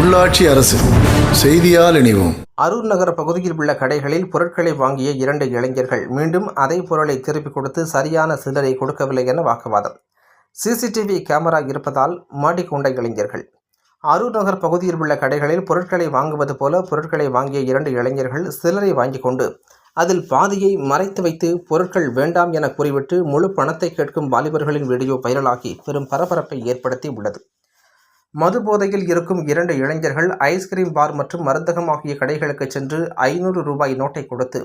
உள்ளாட்சி அரசு செய்தியால் இணைவோம். அரூர் நகர பகுதியில் உள்ள கடைகளில் பொருட்களை வாங்கிய இரண்டு இளைஞர்கள் மீண்டும் அதே பொருளை திருப்பிக் கொடுத்து சரியான சில்லறை கொடுக்கவில்லை என வாக்குவாதம். சிசிடிவி கேமரா இருப்பதால் மாட்டிக்கொண்ட இளைஞர்கள். அரூர் நகர் பகுதியில் உள்ள கடைகளில் பொருட்களை வாங்குவது போல பொருட்களை வாங்கிய இரண்டு இளைஞர்கள் சில்லறை வாங்கி கொண்டு அதில் பாதியை மறைத்து வைத்து பொருட்கள் வேண்டாம் என கூறிவிட்டு முழு பணத்தை கேட்கும் வாலிபர்களின் வீடியோ வைரலாகி பெரும் பரபரப்பை ஏற்படுத்தி உள்ளது. மது போதையில் இருக்கும் இரண்டு இளைஞர்கள் ஐஸ்கிரீம் பார் மற்றும் மருந்தகம் ஆகிய கடைகளுக்கு சென்று ஐநூறு ரூபாய் நோட்டை கொடுத்து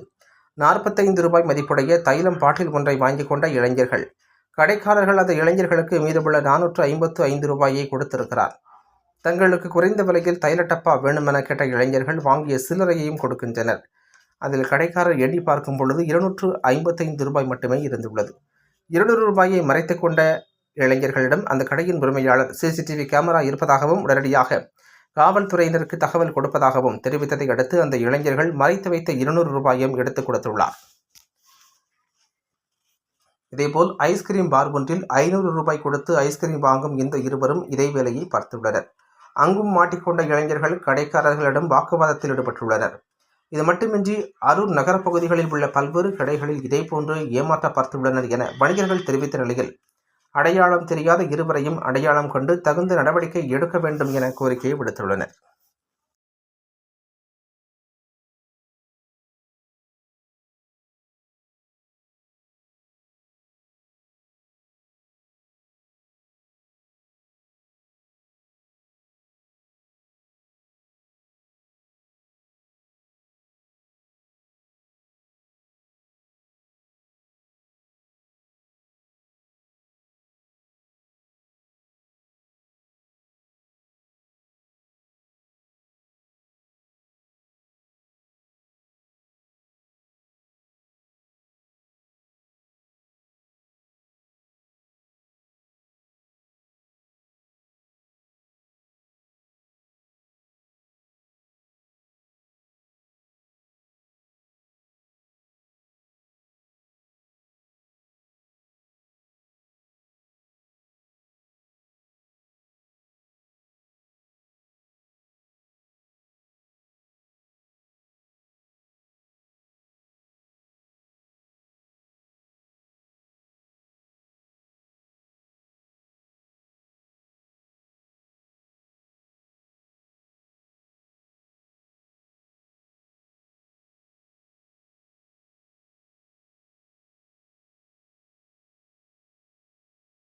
நாற்பத்தைந்து ரூபாய் மதிப்புடைய தைலம் பாட்டில் ஒன்றை வாங்கி கொண்ட இளைஞர்கள். கடைக்காரர்கள் அந்த இளைஞர்களுக்கு மீதமுள்ள நானூற்று ஐம்பத்து ஐந்து ரூபாயை கொடுத்திருக்கிறார். தங்களுக்கு குறைந்த விலையில் தைல டப்பா வேண்டுமென கேட்ட இளைஞர்கள் வாங்கிய சில்லறையையும் கொடுக்கின்றனர். அதில் கடைக்காரர் எண்ணி பார்க்கும் பொழுது இருநூற்று ஐம்பத்தைந்து ரூபாய் மட்டுமே இருந்துள்ளது. இருநூறு ரூபாயை மறைத்து கொண்ட இளைஞர்களிடம் அந்த கடையின் உரிமையாளர் சிசிடிவி கேமரா இருப்பதாகவும் உடனடியாக காவல்துறையினருக்கு தகவல் கொடுப்பதாகவும் தெரிவித்ததை அடுத்து அந்த இளைஞர்கள் மறைத்து வைத்த இருநூறு ரூபாயும் எடுத்துக் கொடுத்துள்ளார். இதேபோல் ஐஸ்கிரீம் பார் ஒன்றில் ஐநூறு ரூபாய் கொடுத்து ஐஸ்கிரீம் வாங்கும் இந்த இருவரும் இதே வேலையை பார்த்துள்ளனர். அங்கும் மாட்டிக்கொண்ட இளைஞர்கள் கடைக்காரர்களிடம் வாக்குவாதத்தில் ஈடுபட்டுள்ளனர். இது மட்டுமின்றி அரூர் நகரப்பகுதிகளில் உள்ள பல்வேறு கடைகளில் இதேபோன்று ஏமாற்ற பார்த்துள்ளனர் என வணிகர்கள் தெரிவித்த நிலையில் அடையாளம் தெரியாத இருவரையும் அடையாளம் கொண்டு தகுந்த நடவடிக்கை எடுக்க வேண்டும் என கோரிக்கை விடுத்துள்ளனர்.